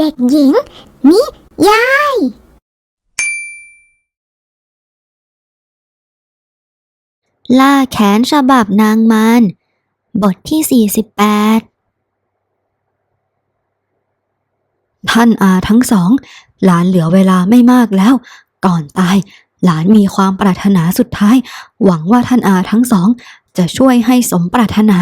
เด็กหญิง นิยาย ล่าแขนฉบับนางมารบทที่ 48 ท่านอาทั้งสอง หลานเหลือเวลาไม่มากแล้ว ก่อนตาย หลานมีความปรารถนาสุดท้าย หวังว่าท่านอาทั้งสอง จะช่วยให้สมปรารถนา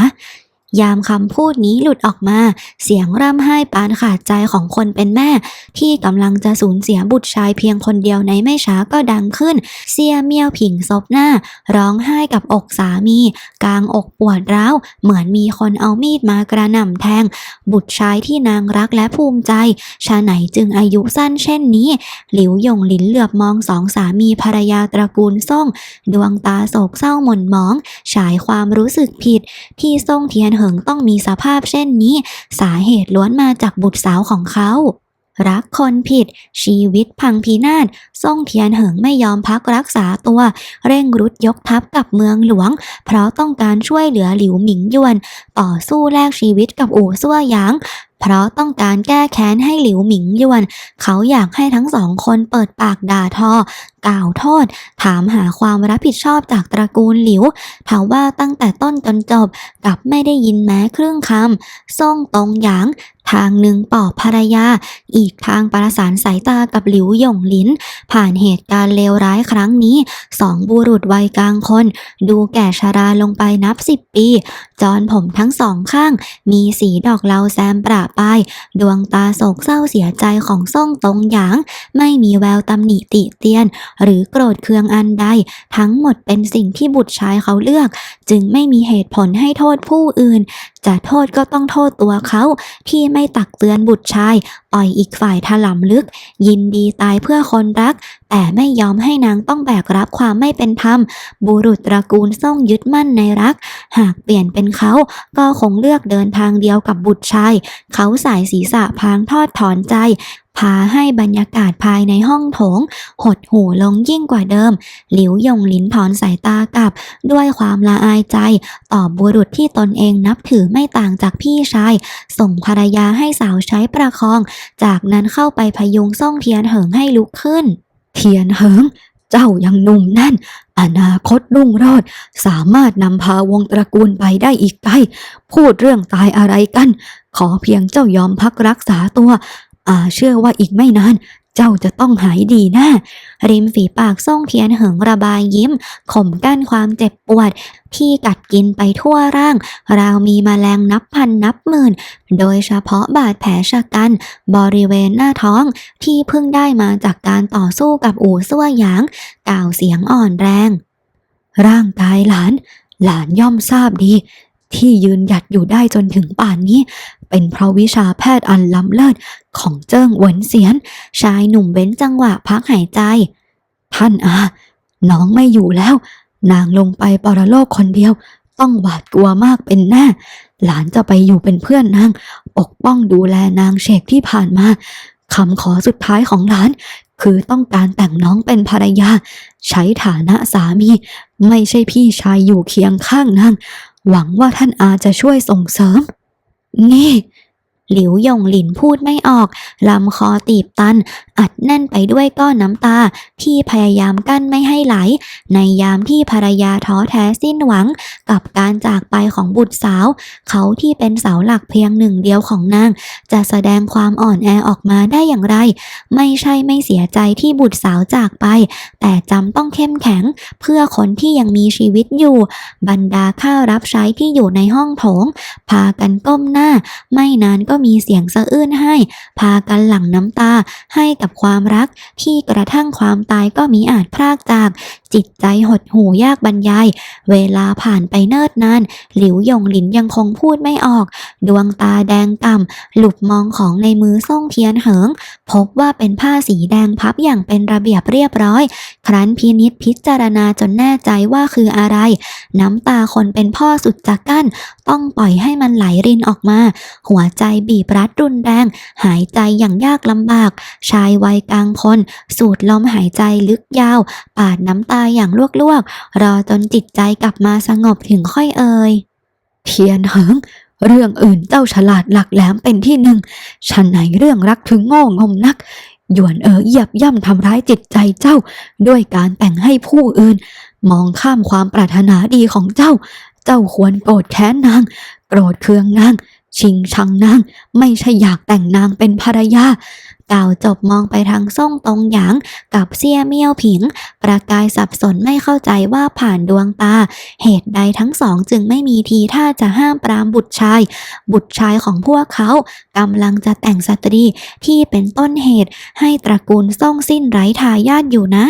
ยามคำพูดนี้หลุดออกมา เสียงร่ำไห้ปานขาดใจของคนเป็นแม่ ที่กำลังจะสูญเสียบุตรชายเพียงคนเดียวในไม่ช้าก็ดังขึ้น เสียเมียวผิงซบหน้า ร้องไห้กับอกสามี กลางอกปวดร้าว เหมือนมีคนเอามีดมากระหน่ำแทง บุตรชายที่นางรักและภูมิใจ ชาไหนจึงอายุสั้นเช่นนี้ หลิวหยงหลินเหลือบมองสองสามีภรรยาตระกูลซ่ง ดวงตาโศกเศร้าหม่นหมอง ฉายความรู้สึกผิดที่ซ่งเทียนเหิงต้องมีสภาพเช่นนี้ สาเหตุล้วนมาจากบุตรสาวของเขารักคนผิด ชีวิตพังพินาศซ่งเทียนเหิงไม่ยอมพักรักษาตัว เร่งรุดยกทัพกลับเมืองหลวง เพราะต้องการช่วยเหลือหลิวหมิงยวน ต่อสู้แลกชีวิตกับอู่ซั่วหยาง เพราะต้องการแก้แค้นให้หลิวหมิงหยวน เขาอยากให้ทั้งสองคนเปิดปากด่าทอ กล่าวโทษ ถามหาความรับผิดชอบจากตระกูลหลิวเถาว่าตั้งแต่ต้นจนจบ กลับไม่ได้ยินแม้ครึ่งคำซ่งตรงหยาง ทางหนึ่งปอบภรรยา อีกทางประสานสายตากับหลิวหยงหลิน ผ่านเหตุการณ์เลวร้ายครั้งนี้สองบุรุษวัยกลางคน ดูแก่ชราลงไปนับสิบปี จอนผมทั้งสองข้าง มีสีดอกเหลาแซมประปาย ดวงตาโศกเศร้าเสียใจของซ่งตรงหยาง ไม่มีแววตำหนิติเตียน หรือโกรธเคืองอันใด ทั้งหมดเป็นสิ่งที่บุตรชายเขาเลือก จึงไม่มีเหตุผลให้โทษผู้อื่นจะโทษก็ต้องโทษตัวเขาที่ไม่ตักเตือนบุตรชาย อ่อยอีกฝ่ายถลำลึก ยินดีตายเพื่อคนรัก แต่ไม่ยอมให้นางต้องแบกรับความไม่เป็นธรรม บุรุษตระกูลส่งยึดมั่นในรัก หากเปลี่ยนเป็นเขาก็คงเลือกเดินทางเดียวกับบุตรชาย เขาสายศีรษะพางทอดถอนใจ พาให้บรรยากาศภายในห้องโถง หดหูลงยิ่งกว่าเดิม หลิวหยงลินถอนสายตากลับ ด้วยความละอายใจ ต่อบุรุษที่ตนเองนับถือไม่ต่างจากพี่ชาย ส่งภรรยาให้สาวใช้ประคอง จากนั้นเข้าไปพยุงซ่องเทียนเหิงให้ลุกขึ้น เทียนเหิงเจ้ายังหนุ่มแน่น อนาคตรุ่งโรจน์สามารถนำพาวงตระกูลไปได้อีกไกล พูดเรื่องตายอะไรกัน ขอเพียงเจ้ายอมพักรักษาตัว อาเชื่อว่าอีกไม่นานเจ้าจะต้องหายดีแน่ริมฝีปากส่งเทียนเหิงระบายยิ้ม ข่มกั้นความเจ็บปวด ที่กัดกินไปทั่วร่าง ราวมีแมลงนับพันนับหมื่น โดยเฉพาะบาดแผลชะกัน บริเวณหน้าท้องที่เพิ่งได้มาจากการต่อสู้กับอู่ซั่วหยาง กล่าวเสียงอ่อนแรง ร่างกายหลาน หลานย่อมทราบดี ที่ยืนหยัดอยู่ได้จนถึงป่านนี้ เป็นเพราะวิชาแพทย์อันล้ำเลิศของเจิ้งเหวินเสียน ชายหนุ่มเว้นจังหวะพักหายใจ ท่านอาน้องไม่อยู่แล้ว นางลงไปปรโลกคนเดียว ต้องหวาดกลัวมากเป็นแน่ หลานจะไปอยู่เป็นเพื่อนนาง ปกป้องดูแลนางเชกที่ผ่านมาคำขอสุดท้ายของหลานคือต้องการแต่งน้องเป็นภรรยา ใช้ฐานะสามี ไม่ใช่พี่ชายอยู่เคียงข้างนาง หวังว่าท่านอาจะช่วยส่งเสริม นี่ หลิวหยงหลินพูดไม่ออกลำคอตีบตัน อัดแน่นไปด้วยก้อนน้ำตา ที่พยายามกั้นไม่ให้ไหล ในยามที่ภรรยาท้อแท้สิ้นหวัง กับการจากไปของบุตรสาว เขาที่เป็นเสาหลักเพียงหนึ่งเดียวของนาง จะแสดงความอ่อนแอออกมาได้อย่างไร ไม่ใช่ไม่เสียใจที่บุตรสาวจากไป แต่จำต้องเข้มแข็ง เพื่อคนที่ยังมีชีวิตอยู่ บรรดาข้ารับใช้ที่อยู่ในห้องโถง พากันก้มหน้า ไม่นานก็มีเสียงสะอื้นให้ พากันหลั่งน้ำตาให้กับความรัก ที่กระทั่งความตายก็มีอาจพรากจาก จิตใจหดหูยากบรรยาย เวลาผ่านไปเนิ่นนาน หลิวหยงหลินยังคงพูดไม่ออก ดวงตาแดงก่ำหลุบมองของในมือส่งเทียนเหิง พบว่าเป็นผ้าสีแดงพับอย่างเป็นระเบียบเรียบร้อย ครั้นพินิษพิจารณาจนแน่ใจว่าคืออะไร น้ำตาคนเป็นพ่อสุดจะกั้น ต้องปล่อยให้มันไหลรินออกมา หัวใจบีบรัดรุนแรง หายใจอย่างยากลำบาก ชายวัยกลางคน สูดลมหายใจลึกยาว ปาดน้ำตาอย่างลวกๆ รอจนจิตใจกลับมาสงบถึงค่อยเอ่ยเทียนเหิงเรื่องอื่นเจ้าฉลาดหลักแหลมเป็นที่หนึ่งฉันไหนเรื่องรักถึงโง่งมนัก หยวนเอ๋อเหยียบย่ำทำร้ายจิตใจเจ้า ด้วยการแต่งให้ผู้อื่น มองข้ามความปรารถนาดีของเจ้า เจ้าควรโกรธแค้นนาง โกรธเคืองนาง ชิงชังนาง ไม่ใช่อยากแต่งนางเป็นภรรยากล่าวจบมองไปทางซ่งตรงหยางกับเซี่ยเมี่ยวผิง ประกายสับสนไม่เข้าใจว่าผ่านดวงตา เหตุใดทั้งสองจึงไม่มีทีท่าจะห้ามปรามบุตรชาย บุตรชายของพวกเขากำลังจะแต่งสตรีที่เป็นต้นเหตุให้ตระกูลซ่งสิ้นไร้ทายาทอยู่นะ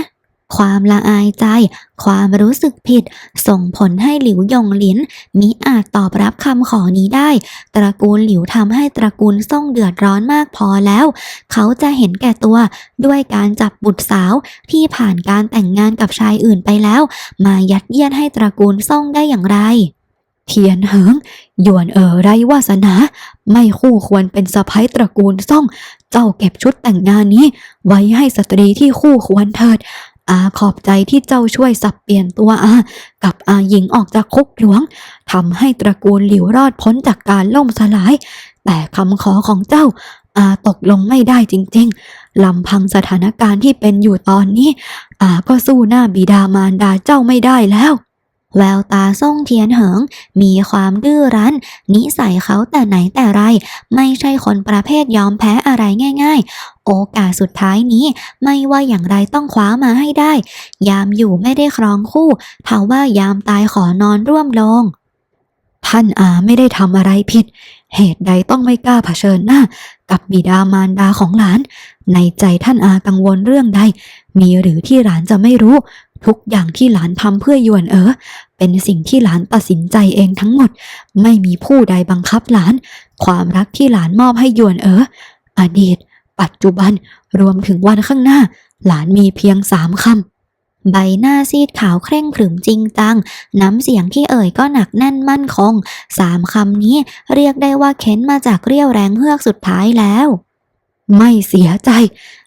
ความละอายใจ ความรู้สึกผิด ส่งผลให้หลิวหยงหลินมิอาจตอบรับคำขอนี้ได้ ตระกูลหลิวทำให้ตระกูลซ่งเดือดร้อนมากพอแล้ว เขาจะเห็นแก่ตัวด้วยการจับบุตรสาวที่ผ่านการแต่งงานกับชายอื่นไปแล้ว มายัดเยียดให้ตระกูลซ่งได้อย่างไร เทียนเหิงหยวนเอ๋อไรวาสนา ไม่คู่ควรเป็นสะพ้ยตระกูลซ่อง เจ้าเก็บชุดแต่งงานนี้ ไว้ให้สตรีที่คู่ควรเถิด อาขอบใจที่เจ้าช่วยสับเปลี่ยนตัวอา กับอาหญิงออกจากคุกหลวงทำให้ตระกูลหลิวรอดพ้นจากการล่มสลาย แต่คำขอของเจ้าอาตกลงไม่ได้จริงๆลำพังสถานการณ์ที่เป็นอยู่ตอนนี้ อาก็สู้หน้าบิดามารดาเจ้าไม่ได้แล้ว แววตาส่งเทียนเหิง มีความดื้อรั้น นิสัยเขาแต่ไหนแต่ไร ไม่ใช่คนประเภทยอมแพ้อะไรง่าย ๆ โอกาสสุดท้ายนี้ไม่ว่าอย่างไรต้องคว้ามาให้ได้ ยามอยู่ไม่ได้ครองคู่เท่าว่ายามตายขอนอนร่วมลง ท่านอาไม่ได้ทำอะไรผิด เหตุใดต้องไม่กล้าเผชิญหน้า กับบิดามารดาของหลาน ในใจท่านอากังวลเรื่องใด มีหรือที่หลานจะไม่รู้ ทุกอย่างที่หลานทำเพื่อยวนเอ๋อเป็นสิ่งที่หลานตัดสินใจเองทั้งหมด ไม่มีผู้ใดบังคับหลาน ความรักที่หลานมอบให้ยวนเอ๋ออดีต ปัจจุบัน รวมถึงวันข้างหน้า หลานมีเพียงสามคำใบหน้าซีดขาวเคร่งขรึมจริงจัง น้ำเสียงที่เอ่ยก็หนักแน่นมั่นคง สามคำนี้เรียกได้ว่าเค้นมาจากเรี่ยวแรงเฮือกสุดท้ายแล้ว ไม่เสียใจ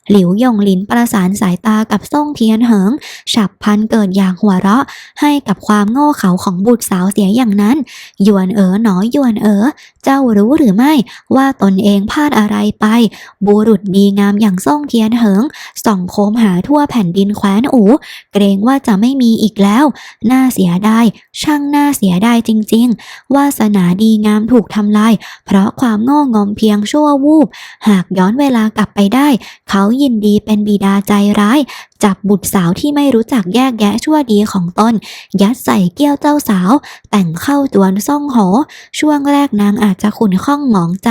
หลิวหยงหลินประสานสายตากับซ่งเทียนเหิง ฉับพลันเกิดอย่างหัวเราะ ให้กับความโง่เขลาของบุตรสาวเสียอย่างนั้น หยวนเอ๋อหนอหยวนเอ๋อเจ้ารู้หรือไม่ว่าตนเองพลาดอะไรไป บุรุษดีงามอย่างซ่งเทียนเหิง ส่องโคมหาทั่วแผ่นดินแคว้นอูเกรงว่าจะไม่มีอีกแล้ว น่าเสียดาย ช่างน่าเสียดายจริง ๆ วาสนาดีงามถูกทำลาย เพราะความโง่งอมเพียงชั่ววูบ หากย้อนเวลากลับไปได้ เขายินดีเป็นบิดาใจร้าย จับบุตรสาวที่ไม่รู้จักแยกแยะชั่วดีของตนยัดใส่เกี้ยวเจ้าสาว แต่งเข้าจวนซ่องโห ช่วงแรกนางอาจจะขุนข้องหมองใจ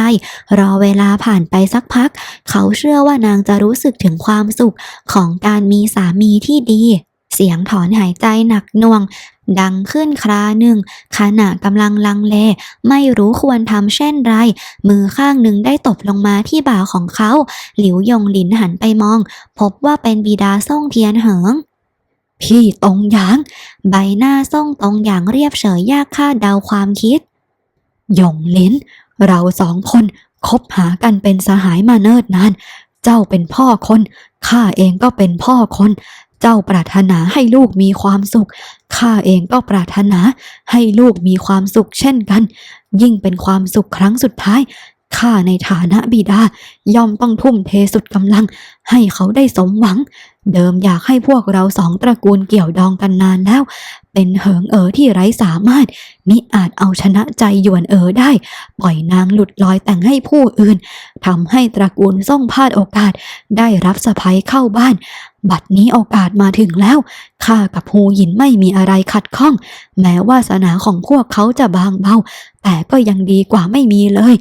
รอเวลาผ่านไปสักพัก เขาเชื่อว่านางจะรู้สึกถึงความสุขของการมีสามีที่ดี เสียงถอนหายใจหนักหน่วง ดังขึ้นคราหนึ่ง ขณะกำลังลังเล ไม่รู้ควรทำเช่นไร มือข้างหนึ่งได้ตบลงมาที่บ่าของเขา หลิวยงหลินหันไปมอง พบว่าเป็นบิดาซ่งเทียนเหิงพี่ตรงหยาง ใบหน้าซ่งตรงหยางเรียบเฉยยากคาดเดาความคิดหยงลินเราสองคนคบหากันเป็นสหายมาเนิ่นนาน เจ้าเป็นพ่อคน ข้าเองก็เป็นพ่อคน เจ้าปรารถนาให้ลูกมีความสุข ข้าเองก็ปรารถนาให้ลูกมีความสุขเช่นกัน ยิ่งเป็นความสุขครั้งสุดท้าย ข้าในฐานะบิดาย่อมต้องทุ่มเทสุดกำลัง ให้เขาได้สมหวัง เดิมอยากให้พวกเราสองตระกูลเกี่ยวดองกันนานแล้ว เป็นเหิงเอ๋อที่ไร้สามารถ มิอาจเอาชนะใจหยวนเอ๋อได้ ปล่อยนางหลุดลอยแต่งให้ผู้อื่นทำให้ตระกูลส่งพลาดโอกาส ได้รับสะพ้ยเข้าบ้าน บัดนี้โอกาสมาถึงแล้วข้ากับฮูหยินไม่มีอะไรขัดข้อง แม้วาสนาของพวกเขาจะบางเบาแต่ก็ยังดีกว่าไม่มีเลย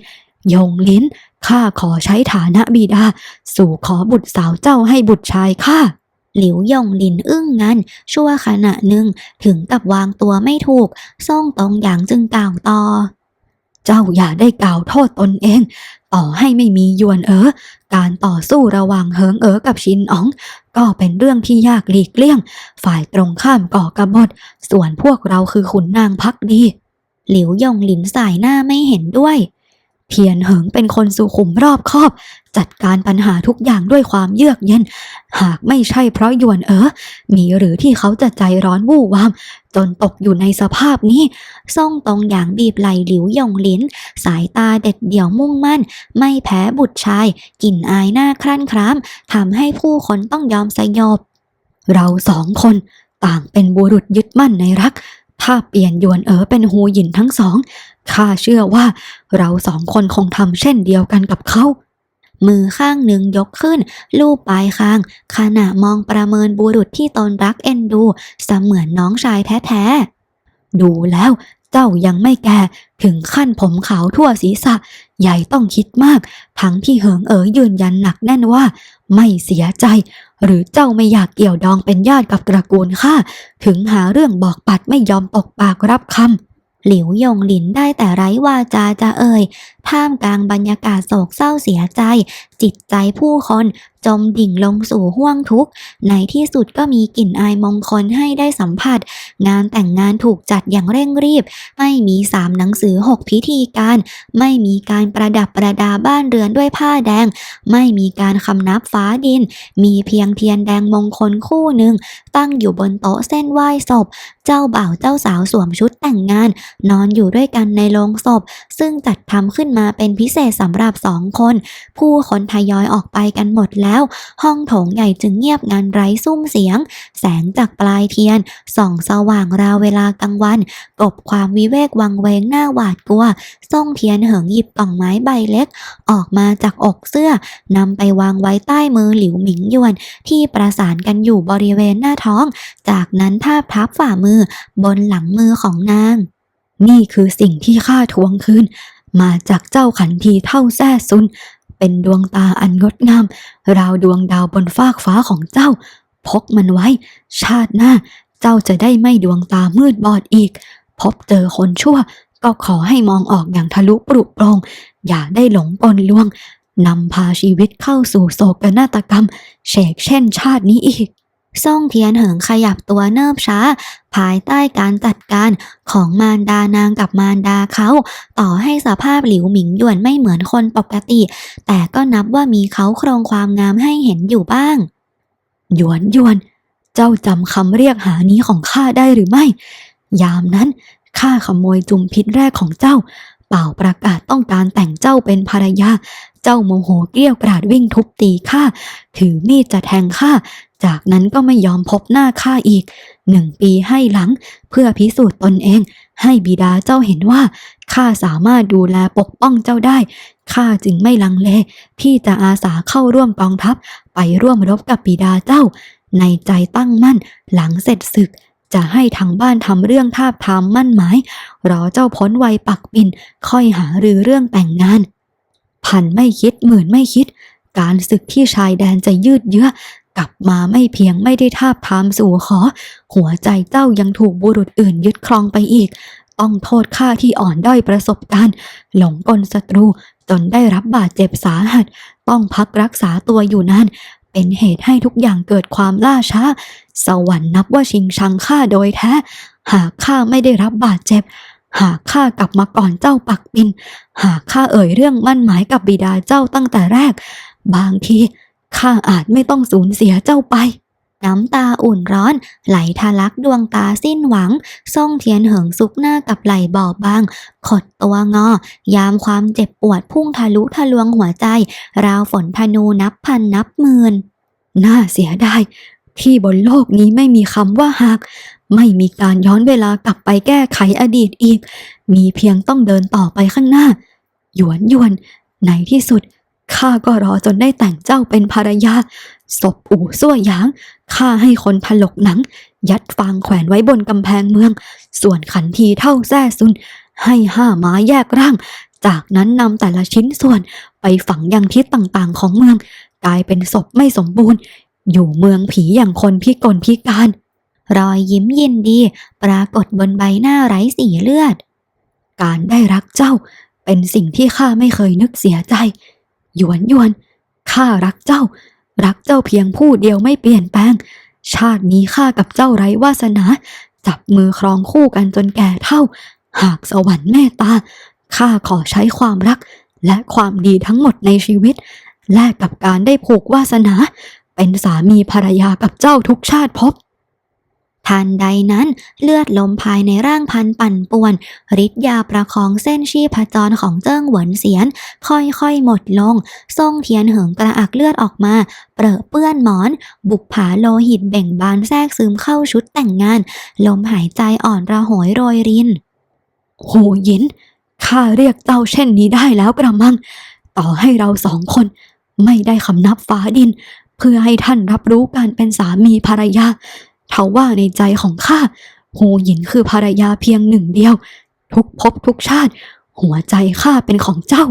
ยงลิ้น ข้าขอใช้ฐานะบิดา สู่ขอบุตรสาวเจ้าให้บุตรชายข้าหลิวหยงลินอึ้งงันชั่วขณะหนึ่งถึงกับวางตัวไม่ถูกซ่งตรงหยางจึงกล่าวต่อ เจ้าอย่าได้กล่าวโทษตนเอง ต่อให้ไม่มียวนเอ๋อการต่อสู้ระหว่างเหิงเอ๋อกับชินอ๋อง ก็เป็นเรื่องที่ยากหลีกเลี่ยง ฝ่ายตรงข้ามก่อกบฏส่วนพวกเราคือขุนนางพักดี หลิวหยงลินสายหน้าไม่เห็นด้วย เทียนเหิงเป็นคนสุขุมรอบคอบ จัดการปัญหาทุกอย่างด้วยความเยือกเย็น หากไม่ใช่เพราะยวนเอ๋อมีหรือที่เขาจะใจร้อนวู่วาม จนตกอยู่ในสภาพนี้ซ่องตรงอย่างบีบไหลหลิวหยงหลิน สายตาเด็ดเดี่ยวมุ่งมั่น ไม่แพ้บุตรชายกลิ่นอายหน้าครั่นครามทำให้ผู้คนต้องยอมสยบ เราสองคนต่างเป็นบุรุษยึดมั่นในรัก ถ้าเปลี่ยนยวนเอ๋อเป็นฮูหยินทั้งสอง ข้าเชื่อว่าเราสองคนคงทำเช่นเดียวกันกับเขา มือข้างหนึ่งยกขึ้น ลูบปลายคาง ขณะมองประเมินบุรุษที่ตนรักเอ็นดู เสมือนน้องชายแท้ๆ ดูแล้วเจ้ายังไม่แก่ถึงขั้นผมขาวทั่วศีรษะ ใหญ่ต้องคิดมาก ทั้งที่เหิงเอ๋อยืนยันหนักแน่นว่า ไม่เสียใจ หรือเจ้าไม่อยากเกี่ยวดองเป็นญาติกับตระกูลข้าถึงหาเรื่องบอกปัดไม่ยอมตกปากรับคำหลิวยงหลินได้แต่ไร้วาจาจะเอ่ยท่ามกลางบรรยากาศโศกเศร้าเสียใจ จิตใจผู้คนจมดิ่งลงสู่ห้วงทุกข์ในที่สุดก็มีกลิ่นอายมงคลให้ได้สัมผัส งานแต่งงานถูกจัดอย่างเร่งรีบ ไม่มีสามหนังสือหกพิธีการ ไม่มีการประดับประดาบ้านเรือนด้วยผ้าแดง ไม่มีการคำนับฟ้าดิน มีเพียงเทียนแดงมงคลคู่หนึ่ง ตั้งอยู่บนโต๊ะเส้นไหว้ศพ เจ้าบ่าวเจ้าสาวสวมชุดแต่งงาน นอนอยู่ด้วยกันในโรงศพ ซึ่งจัดทำขึ้นมาเป็นพิเศษสำหรับสองคน ผู้คนทยอยออกไปกันหมดแล้ว ห้องโถงใหญ่จึงเงียบงันไร้ซุ้มเสียง แสงจากปลายเทียน ส่องสว่างราวเวลากลางวันกลบความวิเวกวังเวงหน้าหวาดกลัวส่งเทียนเหิงหยิบกล่องไม้ใบเล็ก ออกมาจากอกเสื้อนำไปวางไว้ใต้มือหลิวหมิงหยวน ที่ประสานกันอยู่บริเวณหน้าท้อง จากนั้นทาบทับฝ่ามือ บนหลังมือของนาง นี่คือสิ่งที่ข้าทวงคืนมาจากเจ้าขันทีเท่าแซ่ซุน เป็นดวงตาอันงดงาม ราวดวงดาวบนฟากฟ้าของเจ้า พกมันไว้ ชาติหน้า เจ้าจะได้ไม่ดวงตามืดบอดอีก พบเจอคนชั่ว ก็ขอให้มองออกอย่างทะลุปรุโปรง อย่าได้หลงกลลวงนำพาชีวิตเข้าสู่โศกนาฏกรรมเฉกเช่นชาตินี้อีก ซ่งเทียนเหิงขยับตัวเนิบช้า ภายใต้การจัดการของมารดานางกับมารดาเขา ต่อให้สภาพหลิวหมิงหยวนไม่เหมือนคนปกติ แต่ก็นับว่ามีเขาโครงความงามให้เห็นอยู่บ้าง หยวนหยวน เจ้าจำคำเรียกหานี้ของข้าได้หรือไม่ ยามนั้นข้าขโมยจุมพิษแรกของเจ้า เป่าประกาศต้องการแต่งเจ้าเป็นภรรยา เจ้าโมโหเกลี้ยวกราดวิ่งทุบตีข้าถือมีดจะแทงข้าจากนั้นก็ไม่ยอมพบหน้าข้าอีกหนึ่งปีให้หลัง เพื่อพิสูจน์ตนเอง ให้บิดาเจ้าเห็นว่าข้าสามารถดูแลปกป้องเจ้าได้ข้าจึงไม่ลังเลที่จะอาสาเข้าร่วมกองทัพ ไปร่วมรบกับบิดาเจ้า ในใจตั้งมั่นหลังเสร็จศึก จะให้ทางบ้านทำเรื่องทาบทามมั่นหมายรอเจ้าพ้นวัยปักปินค่อยหารือเรื่องแต่งงาน พันไม่คิดหมื่นไม่คิด การศึกที่ชายแดนจะยืดเยื้อกลับมาไม่เพียงไม่ได้ทาบทามสู่ขอ หัวใจเจ้ายังถูกบุรุษอื่นยึดครองไปอีก ต้องโทษข้าที่อ่อนด้อยประสบการณ์ หลงกลศัตรูจนได้รับบาดเจ็บสาหัส ต้องพักรักษาตัวอยู่นานเป็นเหตุให้ทุกอย่างเกิดความล่าช้า สวรรค์นับว่าชิงชังข้าโดยแท้ หากข้าไม่ได้รับบาดเจ็บ หากข้ากลับมาก่อนเจ้าปักปิน หากข้าเอ่ยเรื่องมั่นหมายกับบิดาเจ้าตั้งแต่แรก บางทีข้าอาจไม่ต้องสูญเสียเจ้าไป น้ำตาอุ่นร้อน ไหลทะลักดวงตาสิ้นหวังส่องเทียนเหิงซุกหน้ากับไหลบอบบาง ขดตัวงอ ยามความเจ็บปวดพุ่งทะลุทะลวงหัวใจ ราวฝนธนูนับพันนับหมื่น น่าเสียดายที่บนโลกนี้ไม่มีคำว่าหาก ไม่มีการย้อนเวลากลับไปแก้ไขอดีตอีก มีเพียงต้องเดินต่อไปข้างหน้า หยวนหยวนในที่สุดข้าก็รอจนได้แต่งเจ้าเป็นภรรยา ศพอู่ซั่วหยางข้าให้คนถลกหนัง ยัดฟางแขวนไว้บนกำแพงเมือง ส่วนขันทีเท่าแซ่ซุน ให้ห้าไม้แยกร่าง จากนั้นนำแต่ละชิ้นส่วนไปฝังยังทิศต่างๆของเมือง กลายเป็นศพไม่สมบูรณ์ อยู่เมืองผีอย่างคนพิกลพิการ รอยยิ้มยินดี ปรากฏบนใบหน้าไร้สีเลือด การได้รักเจ้า เป็นสิ่งที่ข้าไม่เคยนึกเสียใจ หยวนหยวนข้ารักเจ้า รักเจ้าเพียงผู้เดียวไม่เปลี่ยนแปลง ชาตินี้ข้ากับเจ้าไร้วาสนา จับมือครองคู่กันจนแก่เท่า หากสวรรค์เมตตาข้าขอใช้ความรักและความดีทั้งหมดในชีวิต แลกกับการได้ผูกวาสนา เป็นสามีภรรยากับเจ้าทุกชาติภพ ทันใดนั้นเลือดลมภายในร่างพันปั่นป่วนฤทธิ์ยาประคองเส้นชีพจรของเจิ้งหวนเสียน ค่อยๆหมดลงทรงเทียนเหิงกระอักเลือดออกมา เปรอะเปื้อนหมอน บุกผาโลหิตเบ่งบานแทรกซึมเข้าชุดแต่งงาน ลมหายใจอ่อนระหวยโรยริน โหยินข้าเรียกเจ้าเช่นนี้ได้แล้วกระมัง ต่อให้เราสองคน ไม่ได้คำนับฟ้าดิน เพื่อให้ท่านรับรู้การเป็นสามีภรรยา เทว่าในใจของข้าโฮหยินคือภรรยาเพียงหนึ่งเดียว ทุกภพทุกชาติ หัวใจข้าเป็นของเจ้า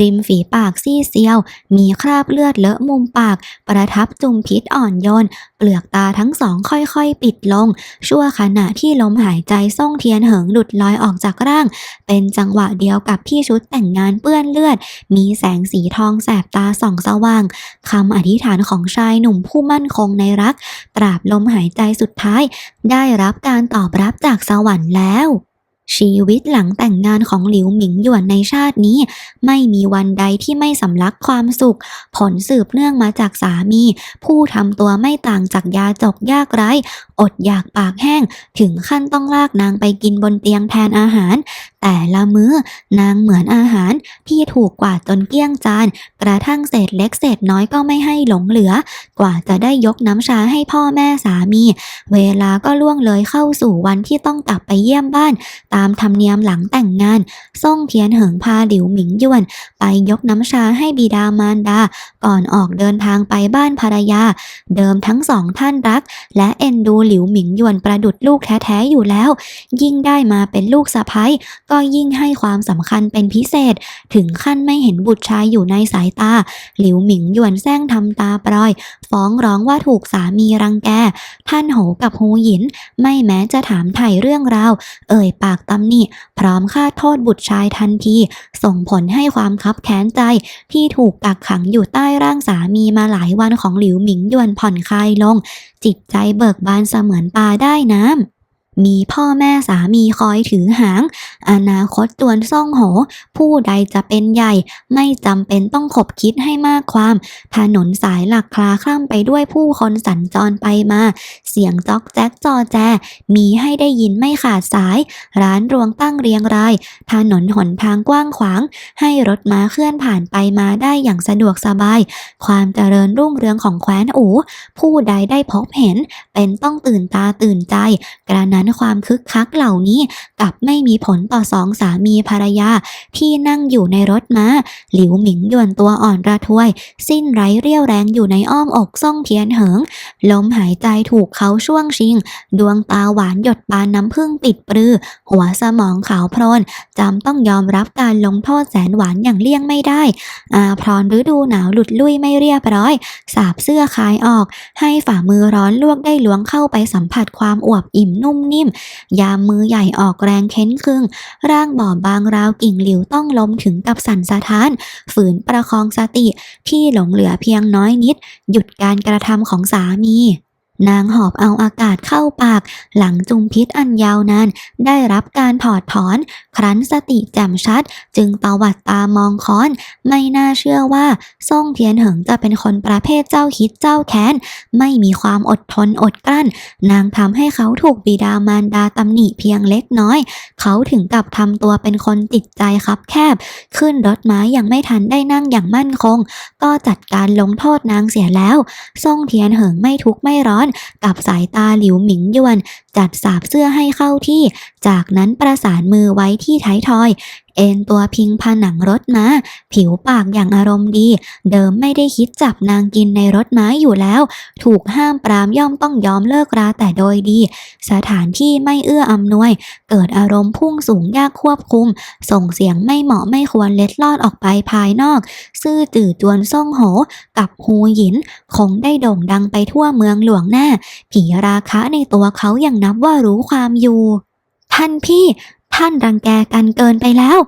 ริมฝีปากซี่เซียว มีคราบเลือดเลอะมุมปาก ประทับจุมพิษอ่อนโยน เปลือกตาทั้งสองค่อยๆ ปิดลง ชั่วขณะที่ลมหายใจส่งเทียนเหิงหลุดลอยออกจากร่าง เป็นจังหวะเดียวกับที่ชุดแต่งงานเปื้อนเลือด มีแสงสีทองแสบตาส่องสว่างคำอธิษฐานของชายหนุ่มผู้มั่นคงในรัก ตราบลมหายใจสุดท้าย ได้รับการตอบรับจากสวรรค์แล้ว ชีวิตหลังแต่งงานของหลิวหมิงหยวนในชาตินี้ ไม่มีวันใดที่ไม่สำลักความสุข ผลสืบเนื่องมาจากสามี ผู้ทำตัวไม่ต่างจากยาจกยากไร้ อดอยากปากแห้ง ถึงขั้นต้องลากนางไปกินบนเตียงแทนอาหาร แต่ละมื้อนางเหมือนอาหารที่ถูกกวาดจนเกลี้ยงจาน กระทั่งเศษเล็กเศษน้อยก็ไม่ให้หลงเหลือ กว่าจะได้ยกน้ำชาให้พ่อแม่สามี เวลาก็ล่วงเลยเข้าสู่วันที่ต้องกลับไปเยี่ยมบ้านตามธรรมเนียมหลังแต่งงาน ซ่งเทียนเหิงพาหลิวหมิงยวน ไปยกน้ำชาให้บิดามารดา ก่อนออกเดินทางไปบ้านภรรยา เดิมทั้งสองท่านรัก และเอ็นดูหลิวหมิงยวนประดุดลูกแท้ๆอยู่แล้ว ยิ่งได้มาเป็นลูกสะใภ้ก็ยิ่งให้ความสำคัญเป็นพิเศษ ถึงขั้นไม่เห็นบุตรชายอยู่ในสายตา หลิวหมิงยวนแซงทำตาปลอย ฟ้องร้องว่าถูกสามีรังแก ท่านโหกับฮูหยิน ไม่แม้จะถามไถ่เรื่องราว เอ่ยปากตำหนิพร้อมฆ่าโทษบุตรชายทันที ส่งผลให้ความคับแค้นใจ ที่ถูกกักขังอยู่ใต้ร่างสามีมาหลายวันของหลิวหมิงยวนผ่อนคลายลง จิตใจเบิกบานเสมือนปลาได้น้ำมีพ่อแม่สามีคอยถือหางอนาคตตวนซ่องโห ผู้ใดจะเป็นใหญ่ ไม่จำเป็นต้องขบคิดให้มากความ ถนนสายหลักคลาคล่ำไปด้วยผู้คนสัญจรไปมา เสียงจอกแจ๊กจอแจ มีให้ได้ยินไม่ขาดสาย ร้านรวงตั้งเรียงราย ถนนหนทางกว้างขวาง ให้รถม้าเคลื่อนผ่านไปมาได้อย่างสะดวกสบาย ความเจริญรุ่งเรืองของแคว้นอู ผู้ใดได้พบเห็น เป็นต้องตื่นตาตื่นใจ กระนั้นความคึกคักเหล่านี้กลับไม่มีผลต่อสองสามีภรรยาที่นั่งอยู่ในรถม้า หลิวหมิงยวนตัวอ่อนระทวย สิ้นไร้เรี่ยวแรงอยู่ในอ้อมอกซ่องเทียนเหิง ลมหายใจถูกเขาช่วงชิง ดวงตาหวานหยดบานน้ำพึ่งปิดปรือ หัวสมองขาวโพลนจำต้องยอมรับการลงโทษแสนหวานอย่างเลี่ยงไม่ได้อาพรฤดูหนาวหลุดลุ่ยไม่เรียบร้อย สาบเสื้อคายออก ให้ฝ่ามือร้อนลวกได้ล้วงเข้าไปสัมผัสความอวบอิ่มนุ่มนิ่ม ยามมือใหญ่ออกแรงเค้นคึงร่างบอบบางราวกิ่งหลิวต้องล้มถึงกับสั่นสะท้าน ฝืนประคองสติที่หลงเหลือเพียงน้อยนิด หยุดการกระทำของสามี นางหอบเอาอากาศเข้าปาก หลังจุมพิษอันยาวนาน ได้รับการถอดถอน ครั้นสติแจ่มชัด จึงตวัดตามองค้อน ไม่น่าเชื่อว่าซ่งเทียนเหิงจะเป็นคนประเภทเจ้าคิดเจ้าแค้น ไม่มีความอดทนอดกลั้น นางทำให้เขาถูกบิดามารดาตำหนิเพียงเล็กน้อย เขาถึงกับทำตัวเป็นคนติดใจคับแคบ ขึ้นรถม้ายังไม่ทันได้นั่งอย่างมั่นคง ก็จัดการลงโทษนางเสียแล้ว ซ่งเทียนเหิงไม่ทุกข์ไม่ร้อนกับสายตาหลิวหมิงหยวน จัดสาบเสื้อให้เข้าที่ จากนั้นประสานมือไว้ที่ท้ายทอย เอ็นตัวพิงผนังรถม้า ผิวปากอย่างอารมณ์ดี เดิมไม่ได้คิดจับนางกินในรถม้าอยู่แล้ว ถูกห้ามปรามย่อมต้องยอมเลิกราแต่โดยดี สถานที่ไม่เอื้ออำนวย เกิดอารมณ์พุ่งสูงยากควบคุม ส่งเสียงไม่เหมาะไม่ควรเล็ดลอดออกไปภายนอก ซื่อจื่อจวนซ่งโห กับฮูหยิน คงได้โด่งดังไปทั่วเมืองหลวงแน่ผีราคะในตัวเขายังนับว่ารู้ความอยู่ท่านพี่ ท่านรังแกกันเกินไปแล้ว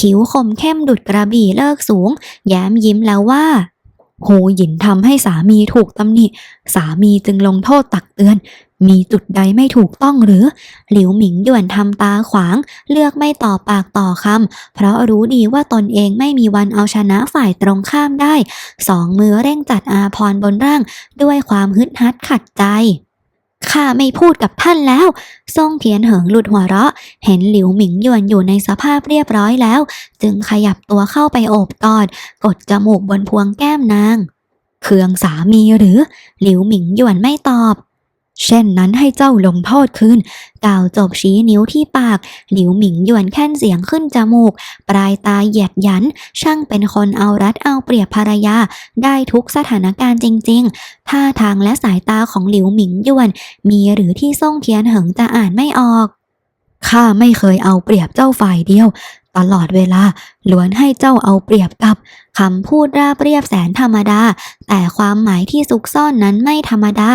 คิ้วคมเข้มดุดกระบี่เลิกสูง แย้มยิ้มแล้วว่าโหหยินทำให้สามีถูกตำหนิ สามีจึงลงโทษตักเตือน มีจุดใดไม่ถูกต้องหรือ หลิวหมิงหยวนทำตาขวาง เลือกไม่ต่อปากต่อคำ เพราะรู้ดีว่าตนเองไม่มีวันเอาชนะฝ่ายตรงข้ามได้ สองมือเร่งจัดอาพรบนร่าง ด้วยความฮึดฮัดขัดใจ ข้าไม่พูดกับท่านแล้ว ซ่งเทียนเหิงหลุดหัวเราะ เห็นหลิวหมิงหยวนอยู่ในสภาพเรียบร้อยแล้ว จึงขยับตัวเข้าไปโอบกอด กดจมูกบนพวงแก้มนาง เคืองสามีหรือ หลิวหมิงหยวนไม่ตอบ เช่นนั้นให้เจ้าลงโทษคืนกล่าวจบชี้นิ้วที่ปาก หลิวหมิงหยวนแค่นเสียงขึ้นจมูก ปลายตาเหยียดยัน ช่างเป็นคนเอารัดเอาเปรียบภรรยา ได้ทุกสถานการณ์จริง ๆ ท่าทางและสายตาของหลิวหมิงหยวน มีหรือที่ซ่งเทียนเหิงจะอ่านไม่ออก ข้าไม่เคยเอาเปรียบเจ้าฝ่ายเดียว ตลอดเวลาล้วนให้เจ้าเอาเปรียบกับคำพูดราบเรียบแสนธรรมดา แต่ความหมายที่ซุกซ่อนนั้นไม่ธรรมดา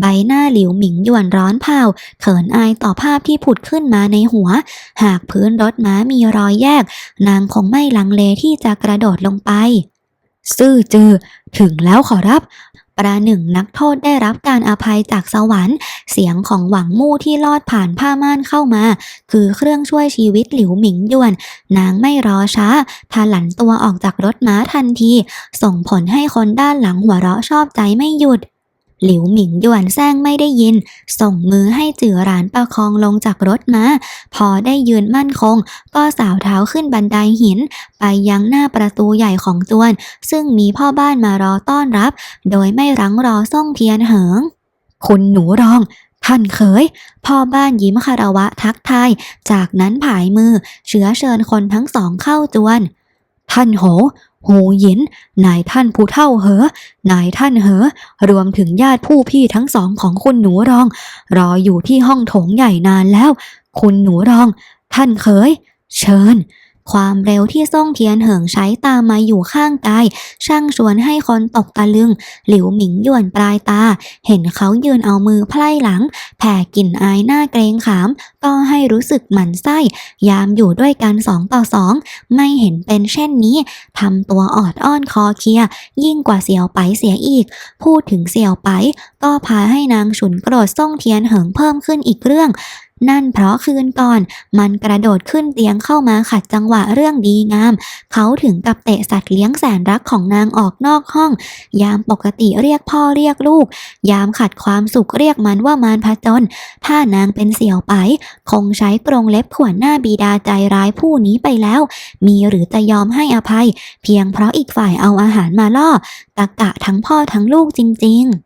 ใบหน้าหลิวหมิงหยวนร้อนเผาเขินอายต่อภาพที่ผุดขึ้นมาในหัว หากพื้นรถม้ามีรอยแยก นางคงไม่ลังเลที่จะกระโดดลงไป ซื่อจือ ถึงแล้วขอรับ ประหนึ่งนักโทษได้รับการอภัยจากสวรรค์ เสียงของหวังมู่ที่ลอดผ่านผ้าม่านเข้ามา คือเครื่องช่วยชีวิตหลิวหมิงหยวน นางไม่รอช้าทาหลันตัวออกจากรถม้าทันที ส่งผลให้คนด้านหลังหัวเราะชอบใจไม่หยุด หลิวหมิงหยวนแซงไม่ได้ยิน ส่งมือให้จือหรานประคองลงจากรถมา พอได้ยืนมั่นคง ก็สาวเท้าขึ้นบันไดหิน ไปยังหน้าประตูใหญ่ของจวน ซึ่งมีพ่อบ้านมารอต้อนรับ โดยไม่รั้งรอส่งเทียนเหิง คุณหนูรองท่านเคย พ่อบ้านยิ้มคารวะทักทาย จากนั้นผายมือ เชื้อเชิญคนทั้งสองเข้าจวน ท่านโห หูหยิน นายท่านผู้เท่าเหอ นายท่านเหอ รวมถึงญาติผู้พี่ทั้งสองของคุณหนูรอง รออยู่ที่ห้องโถงใหญ่นานแล้ว คุณหนูรอง ท่านเคย เชิญ ความเร็วที่ซ่งเทียนเหิงใช้ตามมาอยู่ข้างกาย ช่างชวนให้คนตกตะลึง หลิวหมิงหยวนปลายตา เห็นเขายืนเอามือไพล่หลัง แผ่กลิ่นอายหน้าเกรงขาม ก็ให้รู้สึกหมันไส้ ยามอยู่ด้วยกันสองต่อสอง ไม่เห็นเป็นเช่นนี้ทำตัวออดอ้อนคอเคลีย ยิ่งกว่าเสี่ยวไปเสียอีก พูดถึงเสี่ยวไป ก็พาให้นางฉุนโกรธส่งเทียนเหิงเพิ่มขึ้นอีกเรื่อง นั่นเพราะคืนก่อน มันกระโดดขึ้นเตียงเข้ามาขัดจังหวะเรื่องดีงาม เขาถึงกับเตะสัตว์เลี้ยงแสนรักของนางออกนอกห้อง ยามปกติเรียกพ่อเรียกลูก ยามขัดความสุขเรียกมันว่ามารพจน ถ้านางเป็นเสี่ยวไป คงใช้กรงเล็บขวนหน้าบีดาใจร้ายผู้นี้ไปแล้ว มีหรือจะยอมให้อภัย เพียงเพราะอีกฝ่ายเอาอาหารมาล่อตะกะทั้งพ่อทั้งลูกจริง ๆ